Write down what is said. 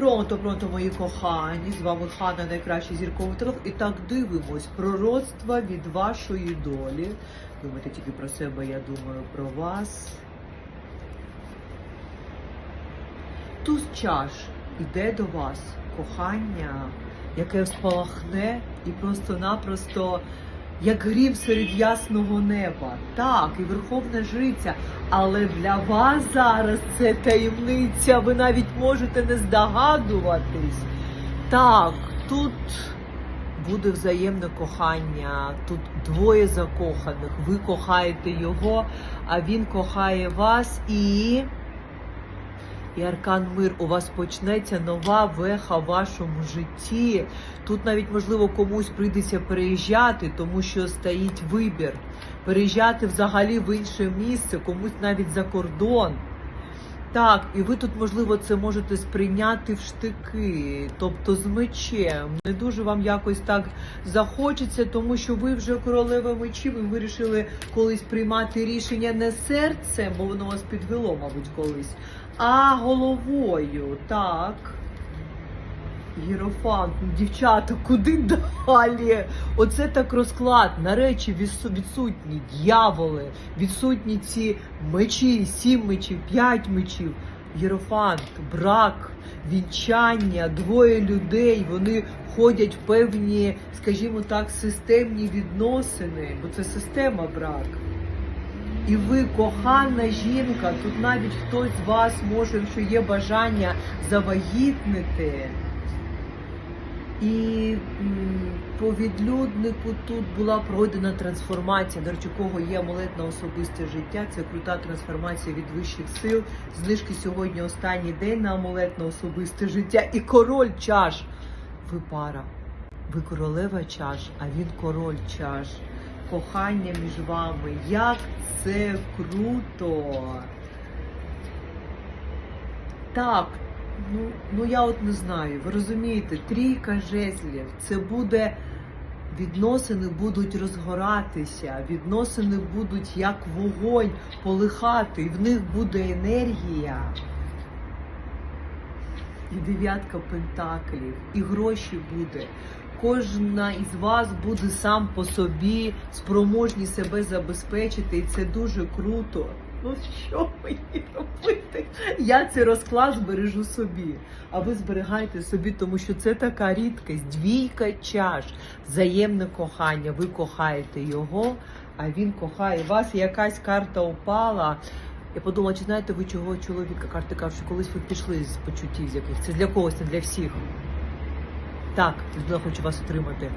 Пронто, пронто, мої кохані, з вами Хана, найкращий зірковий телеф. І так дивимось пророцтва від вашої долі. Думайте тільки про себе, я думаю про вас. Туз чаш іде до вас, кохання, яке спалахне і просто-напросто як грім серед ясного неба. Так, і верховна жриця. Але для вас зараз це таємниця. Ви навіть можете не здогадуватись. Так, тут буде взаємне кохання. Тут двоє закоханих. Ви кохаєте його, а він кохає вас і. І аркан мир у вас почнеться нова веха в вашому житті. Тут навіть можливо комусь прийдеться переїжджати, тому що стоїть вибір. Переїжджати взагалі в інше місце, комусь навіть за кордон. Так, і ви тут, можливо, це можете сприйняти в штики, тобто з мечем. Не дуже вам якось так захочеться, тому що ви вже королева мечів і вирішили колись приймати рішення не серцем, бо воно вас підвело, мабуть, колись, а головою. Так. Єрофант, ну, дівчата, куди далі? Оце так розклад. На речі відсутні дьяволи, відсутні ці мечі, сім мечів, п'ять мечів. Єрофант, брак, вінчання, двоє людей. Вони входять в певні, скажімо так, системні відносини, бо це система брак. І ви кохана жінка, тут навіть хтось з вас може, якщо є бажання завагітнити. І по відлюднику тут була пройдена трансформація. До речі, кого є амулет на особисте життя, це крута трансформація від вищих сил. Знижки сьогодні останній день на амулет на особисте життя. І король чаш. Ви пара. Ви королева чаш, а він король чаш. Кохання між вами. Як це круто! Так, ну, ну я от не знаю. Ви розумієте, трійка жезлів це буде. Відносини будуть розгоратися, відносини будуть як вогонь полихати, і в них буде енергія. І дев'ятка пентаклів, і гроші буде. Кожна із вас буде сам по собі спроможні себе забезпечити, і це дуже круто. Ну що мені робити? Я цей розклад збережу собі, а ви зберігайте собі, тому що це така рідкість. Двійка чаш, взаємне кохання. Ви кохаєте його, а він кохає вас. Якась карта упала. Я подумала, чи знаєте ви чого чоловіка карти кажуть, що колись ви пішли з почуттів з яких? Це для когось, не для всіх. Так, я хочу вас отримати.